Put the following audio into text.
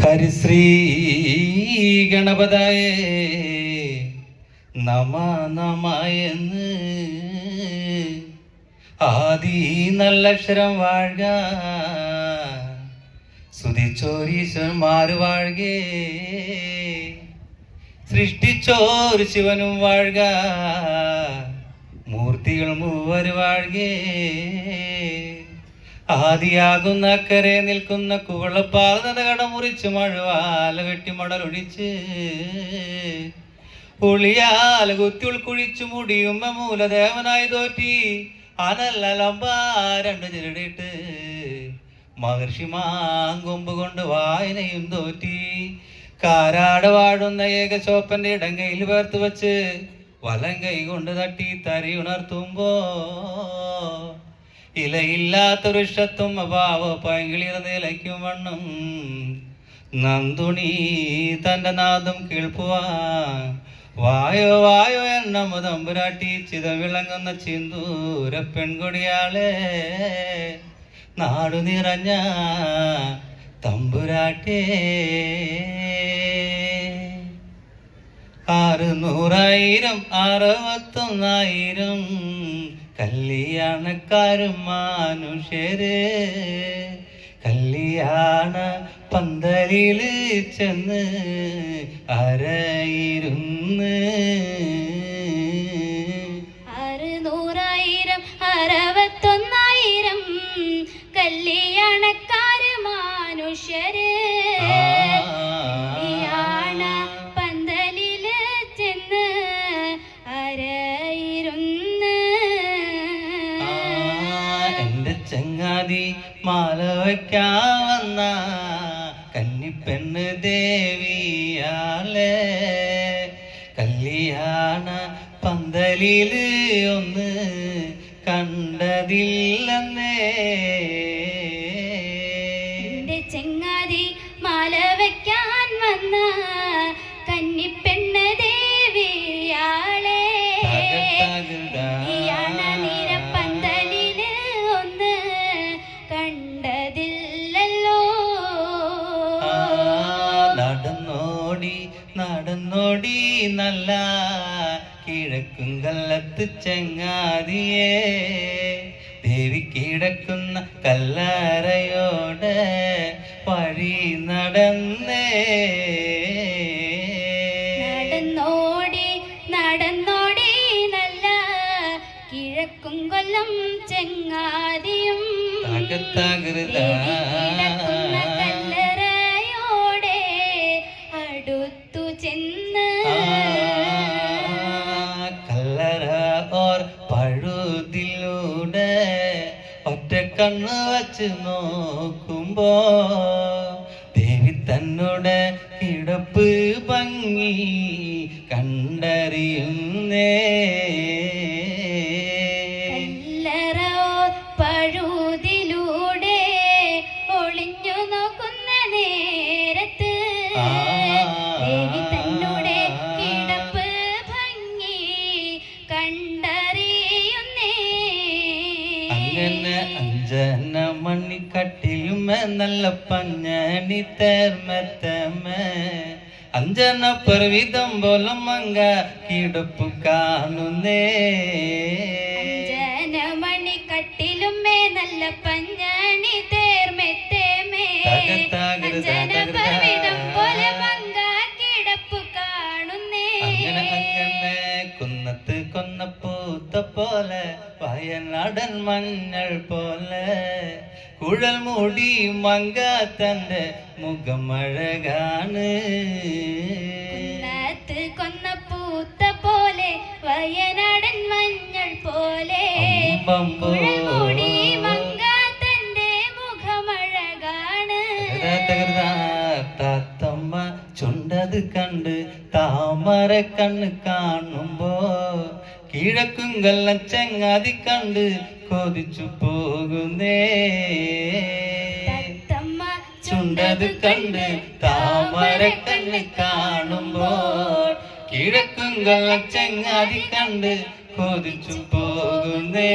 ഹരിശ്രീ ഗണപതായ നമ നമ എന്ന്. ആദി നല്ലക്ഷരം വാഴുക സ്തുതിച്ചോരീശ്വരന്മാര് വാഴുകേ. സൃഷ്ടിച്ചോർ ശിവനും വാഴുക മൂർത്തികൾ മൂവര് വാഴുകേ. ആദിയാകുന്ന അക്കരെ നിൽക്കുന്ന കുവളപ്പാൽ കട മുറിച്ച് മഴവാല വെട്ടി മടലൊടിച്ച് പുളിയാൽ കുത്തി ഉൾക്കുഴിച്ചു മുടിയുമ്മ മൂലദേവനായി തോറ്റി അനല്ലലമ്പ രണ്ട് ചിരടിട്ട് മഹർഷി മാങ്കൊമ്പ് കൊണ്ട് വായനയും തോറ്റി. കാരാട് വാഴുന്ന ഏകശോപ്പന്റെ ഇടങ്കയിൽ വേർത്ത് വെച്ച് വലം കൈ കൊണ്ട് തട്ടി തരി ഉണർത്തുമ്പോ ഇലയില്ലാത്തൊരു വൃക്ഷത്തും അഭാവ പൈങ്കിളിർ നിലയ്ക്കും വണ്ണം. നന്ദുണി തന്റെ നാദം കേൾപ്പുവാ വായോ വായോ എണ്ണ തമ്പുരാട്ടി ചിത വിളങ്ങുന്ന ചിന്തൂര പെൺകുടിയാളെ. നാടു നിറഞ്ഞ തമ്പുരാട്ടേ. ആറ് നൂറായിരം അറുപത്തൊന്നായിരം കല്യാണക്കാരും മനുഷ്യര് കല്യാണ പന്തലിൽ ചെന്ന് അരയിരുന്ന്. അറുനൂറായിരം അറുപത്തൊന്നായിരം കല്യാണക്കാര് മനുഷ്യര് ചങ്ങാതി മാല വയ്ക്കാൻ വന്ന കന്നിപ്പെണ്ണ് ദേവിയാളെ. കല്യാണ പന്തലിൽ ഒന്ന് കണ്ടതില്ലെന്നേ. ചെങ്ങാതി മാല വയ്ക്കാൻ വന്ന നടന്നോടി നല്ല കിഴക്കും കല്ലത്ത് ചങ്ങാതിയേ. ദേവി കിടക്കുന്ന കല്ലറയോടെ വഴി നടന്നേ. നടന്നോടി നടന്നോടി നല്ല കിഴക്കും കൊല്ലം ചെങ്ങാതിയും. തകത്തകൃത കണ്ണ് വച്ച് നോക്കുമ്പോ ദേവി തന്നോട് കിടപ്പ് ഭംഗി കണ്ടറിയുന്നേ. കല്ലറോർ മണിക്കട്ടിലും നല്ല പഞ്ഞണി തേർമത്തമ്മ. അഞ്ജന പർവിതം പോലും മങ്ക കിടപ്പ് കാണുന്നേ. ജനമണി കട്ടിലും മേ നല്ല പഞ്ഞണി തേർമെത്തേമേ തകത്താകൃത അഞ്ജനപർവിതം പോലെ മങ്ക കിടപ്പു കാണുന്നേ. കുന്നത്ത് കൊന്നപ്പൂത്ത പോലെ വയനാടൻ മഞ്ഞൾ പോലെ. കുഴൽ മൂടി മങ്ക തന്റെ മുഖമഴകാണ്. കൊന്ന പൂത്ത പോലെ വയനാടൻ മഞ്ഞൾ പോലെ. മങ്ക മുഖമഴകാണ്. താത്തമ്മ ചുണ്ടത് കണ്ട് താമര കണ്ണ് കാണുമ്പോ കിഴക്കും കല്ലം ചെങ്ങാതി കണ്ട് കൊതിച്ചു പോകുന്നേ. ചുണ്ടത് കണ്ട് താമര കണ്ണ് കാണുമ്പോൾ കിഴക്കും കല്ലം ചെങ്ങാതി കണ്ട് കൊതിച്ചു പോകുന്നേ.